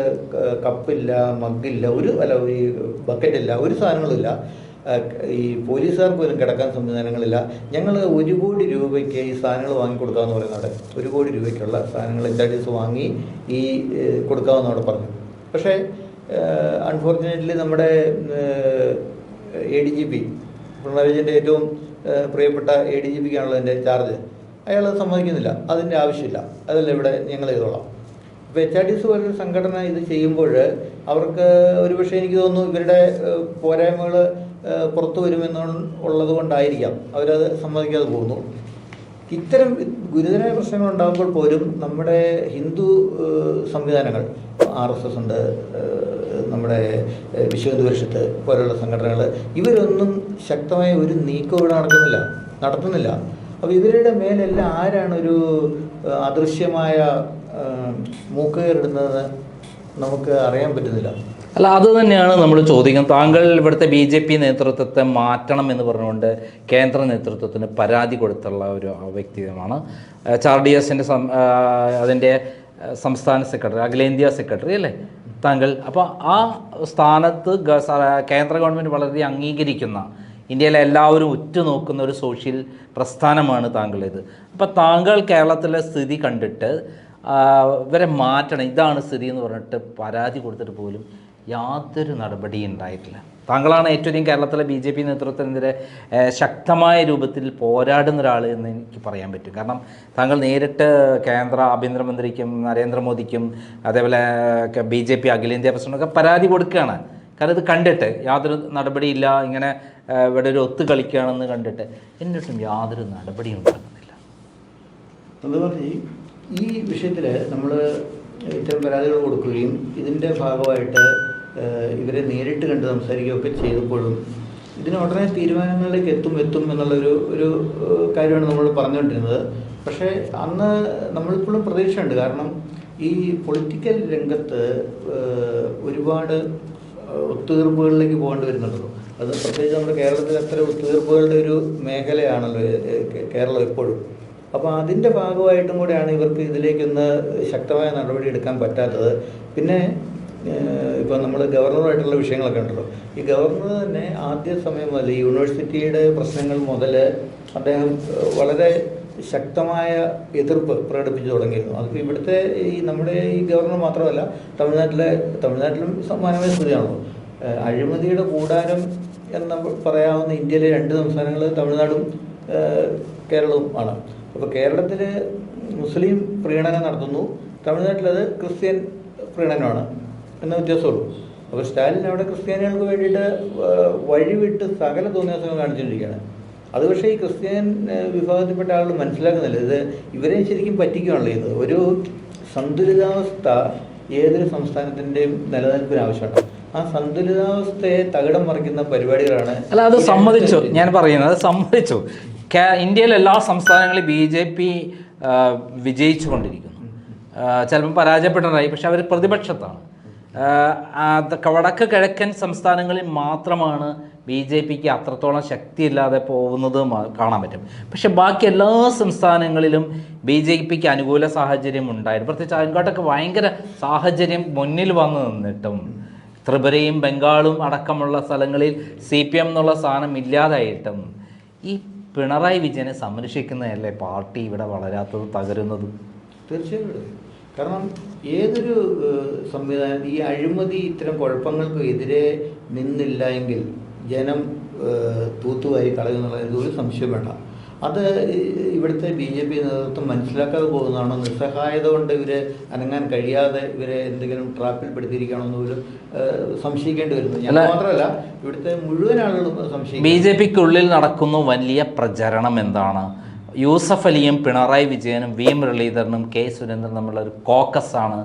കപ്പില്ല മഗ്ഗില്ല ഒരു അല്ല ഈ ബക്കറ്റില്ല ഒരു സാധനങ്ങളില്ല ഈ പോലീസുകാർ പോലും കിടക്കാൻ സംവിധാനങ്ങളില്ല. ഞങ്ങൾ ഒരു കോടി രൂപയ്ക്ക് ഈ സാധനങ്ങൾ വാങ്ങിക്കൊടുക്കാമെന്ന് പറയുന്നത് അവിടെ ഒരു കോടി രൂപയ്ക്കുള്ള സാധനങ്ങൾ ഇൻഡീസ് വാങ്ങി ഈ കൊടുക്കാമെന്ന് അവിടെ പറഞ്ഞു. പക്ഷേ അൺഫോർച്ചുനേറ്റ്ലി നമ്മുടെ A D G P Pinarayi വിജയന്റെ ഏറ്റവും പ്രിയപ്പെട്ട എ ഡി ജി പിക്കാണല്ലോ എന്റെ ചാർജ് അയാൾ സമ്മതിക്കുന്നില്ല. അതിന്റെ ആവശ്യമില്ല. അതല്ല ഇവിടെ ഞങ്ങൾ ചെയ്തോളാം. ഇപ്പോൾ എച്ച് ആർ സി പോലൊരു സംഘടന ഇത് ചെയ്യുമ്പോൾ അവർക്ക് ഒരുപക്ഷെ എനിക്ക് തോന്നുന്നു ഇവരുടെ പോരായ്മകൾ പുറത്തു വരുമെന്ന് ഉള്ളത് കൊണ്ടായിരിക്കാം അവരത് സമ്മതിക്കാതെ പോകുന്നു. ഇത്തരം ഗുരുതരമായ പ്രശ്നങ്ങൾ ഉണ്ടാകുമ്പോൾ പോലും നമ്മുടെ ഹിന്ദു സംവിധാനങ്ങൾ ആർ എസ് എസ് ഉണ്ട് നമ്മുടെ വിശ്വഹിന്ദു വിശ്വ ഹിന്ദു പരിഷത്ത് പോലുള്ള സംഘടനകൾ ഇവരൊന്നും ശക്തമായ ഒരു നീക്കം ഇവിടെ നടക്കുന്നില്ല നടത്തുന്നില്ല. അപ്പോൾ ഇവരുടെ മേലെല്ലാം ആരാണ് ഒരു അദൃശ്യമായ ഏഹ്, മൂക്കുകയറിടുന്നതെന്ന് നമുക്ക് അറിയാൻ പറ്റുന്നില്ല അല്ല അത് തന്നെയാണ് നമ്മൾ ചോദിക്കുന്നത്. താങ്കൾ ഇവിടുത്തെ ബി ജെ പി നേതൃത്വത്തെ മാറ്റണം എന്ന് പറഞ്ഞുകൊണ്ട് കേന്ദ്ര നേതൃത്വത്തിന് പരാതി കൊടുത്തുള്ള ഒരു വ്യക്തിത്വമാണ് ചാർ ഡി എസിന്റെ അതിന്റെ സംസ്ഥാന സെക്രട്ടറി അഖിലേന്ത്യാ സെക്രട്ടറി അല്ലേ? താങ്കൾ അപ്പോൾ ആ സ്ഥാനത്ത് കേന്ദ്ര ഗവൺമെന്റ് വളരെ അംഗീകരിക്കുന്ന ഇന്ത്യയിലെ എല്ലാവരും ഉറ്റുനോക്കുന്ന ഒരു സോഷ്യൽ പ്രസ്ഥാനമാണ് താങ്കളേത്. അപ്പോൾ താങ്കൾ കേരളത്തിലെ സ്ഥിതി കണ്ടിട്ട് ഇവരെ മാറ്റണം. ഇതാണ് സ്ഥിതി എന്ന് പറഞ്ഞിട്ട് പരാതി കൊടുത്തിട്ട് പോലും യാതൊരു നടപടിയും ഉണ്ടായിട്ടില്ല. താങ്കളാണ് ഏറ്റവും അധികം കേരളത്തിലെ ബി ജെ പി നേതൃത്വത്തിനെതിരെ ശക്തമായ രൂപത്തിൽ പോരാടുന്ന ഒരാൾ എന്ന് എനിക്ക് പറയാൻ പറ്റും. കാരണം താങ്കൾ നേരിട്ട് കേന്ദ്ര ആഭ്യന്തരമന്ത്രിക്കും നരേന്ദ്രമോദിക്കും അതേപോലെ ബി ജെ പി അഖിലേന്ത്യാ പ്രസിഡന്റൊക്കെ പരാതി കൊടുക്കുകയാണ്. കാരണം ഇത് കണ്ടിട്ട് യാതൊരു നടപടിയില്ല ഇങ്ങനെ ഇവിടെ ഒരു ഒത്തു കളിക്കുകയാണെന്ന് കണ്ടിട്ട് എന്നിട്ടും യാതൊരു നടപടിയും ഉണ്ടാകുന്നില്ല. അതുപോലെ ഈ വിഷയത്തിൽ നമ്മൾ ഇത്തരം പരാതികൾ കൊടുക്കുകയും ഇതിന്റെ ഭാഗമായിട്ട് ഇവരെ നേരിട്ട് കണ്ട് സംസാരിക്കുകയൊക്കെ ചെയ്തപ്പോഴും ഇതിന് ഉടനെ തീരുമാനങ്ങളിലേക്ക് എത്തും എത്തും എന്നുള്ളൊരു ഒരു കാര്യമാണ് നമ്മൾ പറഞ്ഞുകൊണ്ടിരുന്നത്. പക്ഷേ അന്ന് നമ്മളിപ്പോഴും പ്രതീക്ഷയുണ്ട്. കാരണം ഈ പൊളിറ്റിക്കൽ രംഗത്ത് ഒരുപാട് ഒത്തുതീർപ്പുകളിലേക്ക് പോകേണ്ടി വരുന്നുണ്ടല്ലോ. അത് പ്രത്യേകിച്ച് നമ്മുടെ കേരളത്തിൽ അത്ര ഒത്തുതീർപ്പുകളുടെ ഒരു മേഖലയാണല്ലോ കേരളം എപ്പോഴും. അപ്പോൾ അതിന്റെ ഭാഗമായിട്ടും കൂടെയാണ് ഇവർക്ക് ഇതിലേക്കൊന്ന് ശക്തമായ നടപടി എടുക്കാൻ പറ്റാത്തത്. പിന്നെ ഇപ്പോൾ നമ്മൾ ഗവർണറുമായിട്ടുള്ള വിഷയങ്ങളൊക്കെ ഉണ്ടല്ലോ. ഈ ഗവർണർ തന്നെ ആദ്യ സമയം മുതൽ യൂണിവേഴ്സിറ്റിയുടെ പ്രശ്നങ്ങൾ മുതൽ അദ്ദേഹം വളരെ ശക്തമായ എതിർപ്പ് പ്രകടിപ്പിച്ചു തുടങ്ങിയിരുന്നു. അതിപ്പോൾ ഇവിടുത്തെ ഈ നമ്മുടെ ഈ ഗവർണർ മാത്രമല്ല തമിഴ്നാട്ടിലെ തമിഴ്നാട്ടിലും സമാനമായ സ്ഥിതിയാണല്ലോ അഴിമതിയുടെ കൂടാരം എന്ന് പറയാവുന്ന ഇന്ത്യയിലെ രണ്ട് സംസ്ഥാനങ്ങൾ തമിഴ്നാടും കേരളവും ആണ്. അപ്പോൾ കേരളത്തിൽ മുസ്ലിം പ്രീണനം നടത്തുന്നു. തമിഴ്നാട്ടിലത് ക്രിസ്ത്യൻ പ്രീണനമാണ്. എന്ന വ്യത്യാസമുള്ളൂ. അപ്പോൾ സ്റ്റാലിൻ അവിടെ ക്രിസ്ത്യാനികൾക്ക് വേണ്ടിയിട്ട് വഴിവിട്ട് സകല തോന്നിയാസങ്ങൾ കാണിച്ചുകൊണ്ടിരിക്കുകയാണ്. അത് പക്ഷേ ഈ ക്രിസ്ത്യൻ വിഭാഗത്തിൽപ്പെട്ട ആളുകൾ മനസ്സിലാക്കുന്നില്ല. ഇത് ഇവരെ ശരിക്കും പറ്റിക്കുകയാണല്ലോ ഇത് ഒരു സന്തുലിതാവസ്ഥ ഏതൊരു സംസ്ഥാനത്തിന്റെയും നിലനിൽപ്പിന് ആവശ്യമാണ്. ആ സന്തുലിതാവസ്ഥയെ തകിടം മറിക്കുന്ന പരിപാടികളാണ് അല്ല അത് സമ്മതിച്ചു. ഞാൻ പറയുന്നത് സമ്മതിച്ചു. ഇന്ത്യയിലെ എല്ലാ സംസ്ഥാനങ്ങളിലും ബി ജെ പി വിജയിച്ചു കൊണ്ടിരിക്കുന്നു ചിലപ്പോൾ പരാജയപ്പെട്ടതായി പക്ഷെ അവർ പ്രതിപക്ഷത്താണ്. വടക്ക് കിഴക്കൻ സംസ്ഥാനങ്ങളിൽ മാത്രമാണ് ബി ജെ പിക്ക് അത്രത്തോളം ശക്തിയില്ലാതെ പോകുന്നത് കാണാൻ പറ്റും. പക്ഷെ ബാക്കി എല്ലാ സംസ്ഥാനങ്ങളിലും ബി ജെ പിക്ക് അനുകൂല സാഹചര്യം ഉണ്ടായിരുന്നു. പ്രത്യേകിച്ച് അങ്ങോട്ടൊക്കെ ഭയങ്കര സാഹചര്യം മുന്നിൽ വന്ന് നിന്നിട്ടും ത്രിപുരയും ബംഗാളും അടക്കമുള്ള സ്ഥലങ്ങളിൽ സി പി എം എന്നുള്ള സ്ഥാനം ഇല്ലാതായിട്ടും ഈ പിണറായി വിജയനെ സംരക്ഷിക്കുന്നതല്ലേ പാർട്ടി ഇവിടെ വളരാത്തത് തകരുന്നത് തീർച്ചയായിട്ടും. കാരണം ഏതൊരു സംവിധാനം ഈ അഴിമതി ഇത്തരം കുഴപ്പങ്ങൾക്ക് എതിരെ നിന്നില്ല എങ്കിൽ ജനം തൂത്തുവാരി കളയുന്നുള്ള ഒരു സംശയം വേണ്ട അത് ഇവിടുത്തെ ബി ജെ പി നേതൃത്വം മനസ്സിലാക്കാതെ പോകുന്നതാണോ? നിസ്സഹായത കൊണ്ട് ഇവരെ അനങ്ങാൻ കഴിയാതെ ഇവരെ എന്തെങ്കിലും ട്രാപ്പിൽ പെടുത്തിയിരിക്കുകയാണോ എന്ന് പോലും സംശയിക്കേണ്ടി വരുന്നു. ഞാൻ മാത്രമല്ല ഇവിടുത്തെ മുഴുവൻ ആളുകളും സംശയിക്കും ബി ജെ പിക്കുള്ളിൽ നടക്കുന്ന വലിയ പ്രചരണം എന്താണ്? യൂസഫ് അലിയും പിണറായി വിജയനും വി മുരളീധരനും കെ സുരേന്ദ്രനും തമ്മിലുള്ള ഒരു കോക്കസാണ്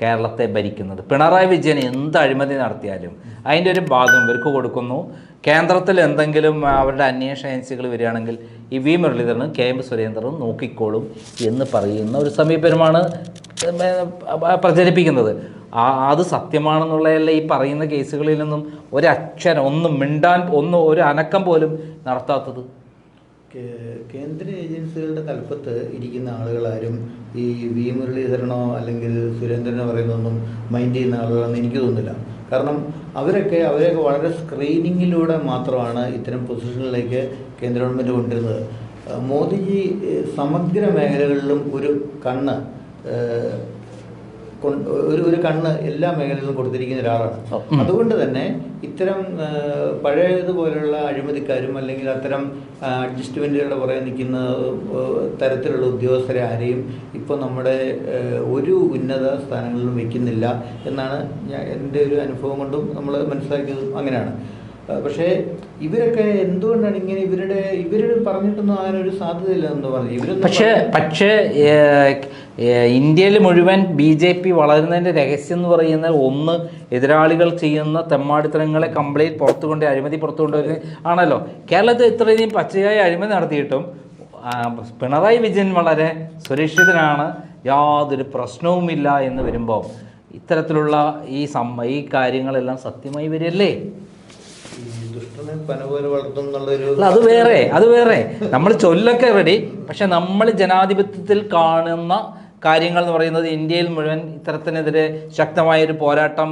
കേരളത്തെ ഭരിക്കുന്നത്. പിണറായി വിജയൻ എന്ത് അഴിമതി നടത്തിയാലും അതിന്റെ ഒരു ഭാഗം ഇവർക്ക് കൊടുക്കുന്നു. കേന്ദ്രത്തിൽ എന്തെങ്കിലും അവരുടെ അന്വേഷണ ഏജൻസികൾ വരികയാണെങ്കിൽ ഈ വി മുരളീധരനും കെ എം സുരേന്ദ്രനും നോക്കിക്കോളും എന്ന് പറയുന്ന ഒരു സമീപനമാണ് പ്രചരിപ്പിക്കുന്നത്. ആ അത് സത്യമാണെന്നുള്ളതല്ല ഈ പറയുന്ന കേസുകളിൽ നിന്നും ഒരക്ഷരം ഒന്നും മിണ്ടാൻ ഒന്നും ഒരു അനക്കം പോലും നടത്താത്തത്. കേന്ദ്ര ഏജൻസികളുടെ തലപ്പത്ത് ഇരിക്കുന്ന ആളുകളാരും ഈ വി മുരളീധരനോ അല്ലെങ്കിൽ സുരേന്ദ്രനോ പറയുന്നൊന്നും മൈൻഡ് ചെയ്യുന്ന ആളുകളാണെന്ന് എനിക്ക് തോന്നുന്നില്ല. കാരണം അവരൊക്കെ അവരെയൊക്കെ വളരെ സ്ക്രീനിങ്ങിലൂടെ മാത്രമാണ് ഇത്തരം പൊസിഷനിലേക്ക് കേന്ദ്ര ഗവൺമെന്റ് കൊണ്ടുവരുന്നത് മോദിജി സമഗ്ര മേഖലകളിലും ഒരു കണ്ണ് ഒരു ഒരു കണ്ണ് എല്ലാ മേഖലകളിലും കൊടുത്തിരിക്കുന്ന ഒരാളാണ്. അതുകൊണ്ട് തന്നെ ഇത്തരം പഴയതുപോലെയുള്ള അഴിമതിക്കാരും അല്ലെങ്കിൽ അത്തരം അഡ്ജസ്റ്റ്മെന്റുകളുടെ പുറകെ നിൽക്കുന്ന തരത്തിലുള്ള ഉദ്യോഗസ്ഥരെ ആരെയും ഇപ്പോൾ നമ്മുടെ ഒരു ഉന്നത സ്ഥാനങ്ങളിലും വയ്ക്കുന്നില്ല എന്നാണ് ഞാൻ എന്റെ ഒരു അനുഭവം കൊണ്ടും നമ്മൾ മനസ്സിലാക്കിയതും അങ്ങനെയാണ്. പക്ഷേ ഇവരൊക്കെ എന്തുകൊണ്ടാണ് ഇങ്ങനെ ഇവരുടെ ഇവർ പറഞ്ഞിട്ടൊന്നും അങ്ങനെ ഒരു സാധ്യതയില്ല എന്ന് പറഞ്ഞു ഇവർ പക്ഷേ പക്ഷേ ഇന്ത്യയിൽ മുഴുവൻ ബി ജെ പി വളരുന്നതിന്റെ രഹസ്യം എന്ന് പറയുന്ന ഒന്ന് എതിരാളികൾ ചെയ്യുന്ന തെമ്മാടിത്തരങ്ങളെ കംപ്ലീറ്റ് പുറത്തു കൊണ്ട് അഴിമതി പുറത്തു കൊണ്ടുവരുന്നത് ആണല്ലോ. കേരളത്തിൽ ഇത്രയധികം പച്ചയായ അഴിമതി നടത്തിയിട്ടും പിണറായി വിജയൻ വളരെ സുരക്ഷിതനാണ് യാതൊരു പ്രശ്നവുമില്ല എന്ന് വരുമ്പോൾ ഇത്തരത്തിലുള്ള ഈ സമ്മ ഈ കാര്യങ്ങളെല്ലാം സത്യമായി വരികയല്ലേ ഈ ദുഷ്ടനെ പന പോലെ വളർത്തും എന്നുള്ളൊരു അല്ല അത് വേറെ അത് വേറെ. നമ്മൾ ചൊല്ലൊക്കെ റെഡി പക്ഷെ നമ്മൾ ജനാധിപത്യത്തിൽ കാണുന്ന കാര്യങ്ങൾ എന്ന് പറയുന്നത് ഇന്ത്യയിൽ മുഴുവൻ ഇത്തരത്തിനെതിരെ ശക്തമായൊരു പോരാട്ടം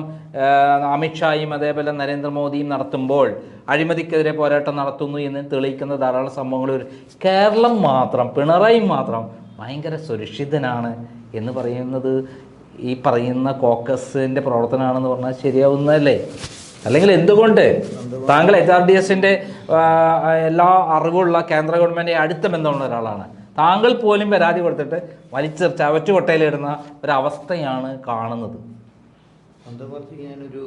അമിത്ഷായും അതേപോലെ നരേന്ദ്രമോദിയും നടത്തുമ്പോൾ അഴിമതിക്കെതിരെ പോരാട്ടം നടത്തുന്നു എന്ന് തെളിയിക്കുന്ന ധാരാളം സംഭവങ്ങൾ കേരളം മാത്രം പിണറായി മാത്രം ഭയങ്കര സുരക്ഷിതനാണ് എന്ന് പറയുന്നത് ഈ പറയുന്ന കോക്കസിന്റെ പ്രവർത്തനമാണെന്ന് പറഞ്ഞാൽ ശരിയാവുന്നതല്ലേ? അല്ലെങ്കിൽ എന്തുകൊണ്ട് താങ്കൾ എച്ച് ആർ ഡി എസിന്റെ എല്ലാ അറിവുള്ള കേന്ദ്ര ഗവൺമെന്റ് അടുത്ത ബന്ധമുള്ള ഒരാളാണ്. താങ്കൾ പോലും പരാതി കൊടുത്തിട്ട് വലിച്ച ചവറ്റുകൊട്ടയിലിടുന്ന ഒരവസ്ഥയാണ് കാണുന്നത്. ഞാനൊരു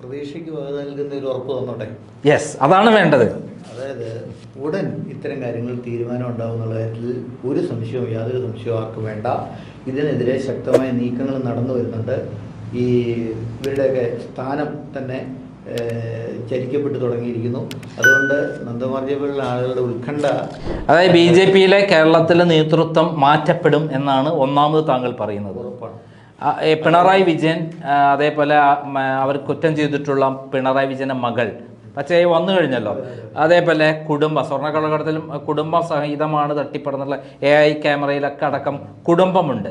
പ്രതീക്ഷയ്ക്ക് വക നൽകുന്ന ഒരു ഉറപ്പ് തന്നോട്ടെ? യെസ് അതാണ് വേണ്ടത്. അതായത് ഉടൻ ഇത്തരം കാര്യങ്ങൾ തീരുമാനം ഉണ്ടാവും എന്നുള്ള കാര്യത്തിൽ ഒരു സംശയവും യാതൊരു സംശയവും ആർക്കും വേണ്ട. ഇതിനെതിരെ ശക്തമായ നീക്കങ്ങൾ നടന്നു വരുന്നുണ്ട്. ഈ ഇവരുടെയൊക്കെ സ്ഥാനം തന്നെ ചരിക്കപ്പെട്ടു തുടങ്ങിയിരിക്കുന്നു. അതുകൊണ്ട് നന്ദമാർജി പോലുള്ള ആളുകളുടെ ഉത്കണ്ഠ അതായത് ബി ജെ പിയിലെ കേരളത്തിലെ നേതൃത്വം മാറ്റപ്പെടും എന്നാണ് ഒന്നാമത് താങ്കൾ പറയുന്നത്. ഉറപ്പാണ്. പിണറായി വിജയൻ അതേപോലെ അവർ കുറ്റം ചെയ്തിട്ടുള്ള പിണറായി വിജയന്റെ മകൾ പക്ഷേ വന്നു കഴിഞ്ഞല്ലോ. അതേപോലെ കുടുംബം സ്വർണക്കള്ളക്കടത്തിലും കുടുംബ സഹിതമാണ് തട്ടിപ്പടന്നുള്ള എ ഐ ക്യാമറയിലൊക്കെ അടക്കം കുടുംബമുണ്ട്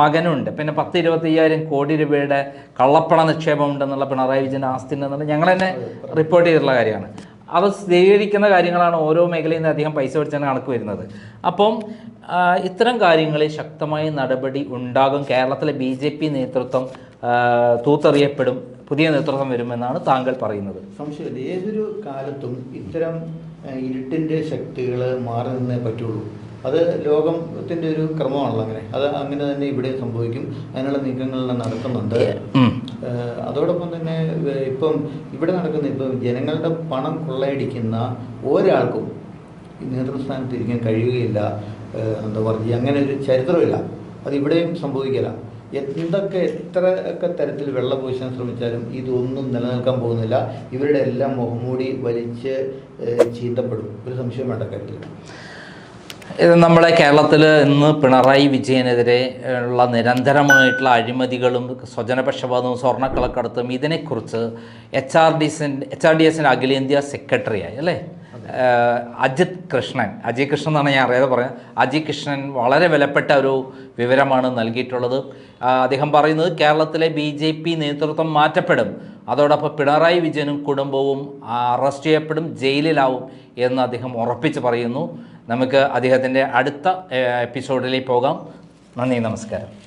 മകനുണ്ട്. പിന്നെ പത്ത് ഇരുപത്തി അയ്യായിരം കോടി രൂപയുടെ കള്ളപ്പണ നിക്ഷേപം ഉണ്ടെന്നുള്ള പിണറായി വിജയൻ ആസ്തി ഉണ്ടെന്നുള്ള ഞങ്ങൾ തന്നെ റിപ്പോർട്ട് ചെയ്തിട്ടുള്ള കാര്യമാണ്. അത് സ്ഥിരീകരിക്കുന്ന കാര്യങ്ങളാണ് ഓരോ മേഖലയിൽ നിന്ന് അധികം പൈസ പിടിച്ചാണ് കണക്ക് വരുന്നത്. അപ്പം ഇത്തരം കാര്യങ്ങളിൽ ശക്തമായ നടപടി ഉണ്ടാകും. കേരളത്തിലെ ബി നേതൃത്വം തൂത്തെറിയപ്പെടും. പുതിയ നേതൃത്വം വരുമെന്നാണ് താങ്കൾ പറയുന്നത്. സംശയമില്ല. ഏതൊരു കാലത്തും ഇത്തരം ഇരുട്ടിന്റെ ശക്തികൾ മാറി നിന്നേ പറ്റുള്ളൂ. അത് ലോകത്തിന്റെ ഒരു ക്രമമാണല്ലോ അങ്ങനെ. അത് അങ്ങനെ തന്നെ ഇവിടെ സംഭവിക്കും. അതിനുള്ള നീക്കങ്ങളെല്ലാം നടക്കുന്നുണ്ട്. അതോടൊപ്പം തന്നെ ഇപ്പം ഇവിടെ നടക്കുന്ന ഇപ്പം ജനങ്ങളുടെ പണം കൊള്ളയടിക്കുന്ന ഒരാൾക്കും നേതൃസ്ഥാനത്ത് ഇരിക്കാൻ കഴിയുകയില്ല. എന്താ പറയുക അങ്ങനെ ഒരു ചരിത്രമില്ല. അത് ഇവിടെയും സംഭവിക്കില്ല എന്തൊക്കെ എത്ര ഒക്കെ തരത്തിൽ വെള്ളം പൂശാൻ ശ്രമിച്ചാലും ഇതൊന്നും നിലനിൽക്കാൻ പോകുന്നില്ല. ഇവരുടെ എല്ലാം മുഖംമൂടി വലിച്ച് ചീത്തപ്പെടും ഒരു സംശയം വേണ്ട കാര്യത്തിൽ. ഇത് നമ്മുടെ കേരളത്തിൽ ഇന്ന് പിണറായി വിജയനെതിരെ ഉള്ള നിരന്തരമായിട്ടുള്ള അഴിമതികളും സ്വജനപക്ഷപാതവും സ്വർണക്കളക്കടത്തും ഇതിനെക്കുറിച്ച് എച്ച് ആർ ഡി എസിന്റെ എച്ച് ആർ ഡി എസിന്റെ അഖിലേന്ത്യാ സെക്രട്ടറിയായി അല്ലേ? അജിത് കൃഷ്ണൻ. അജയ് കൃഷ്ണൻ എന്നാണ് ഞാൻ അറിയാതെ പറയാം. അജയ് കൃഷ്ണൻ വളരെ വിലപ്പെട്ട ഒരു വിവരമാണ് നൽകിയിട്ടുള്ളത്. അദ്ദേഹം പറയുന്നത് കേരളത്തിലെ ബി ജെ പി നേതൃത്വം മാറ്റപ്പെടും. അതോടൊപ്പം പിണറായി വിജയനും കുടുംബവും അറസ്റ്റ് ചെയ്യപ്പെടും ജയിലിലാവും എന്ന് അദ്ദേഹം ഉറപ്പിച്ച് പറയുന്നു. നമുക്ക് അദ്ദേഹത്തിന്റെ അടുത്ത എപ്പിസോഡിലേക്ക് പോകാം. നന്ദി നമസ്കാരം.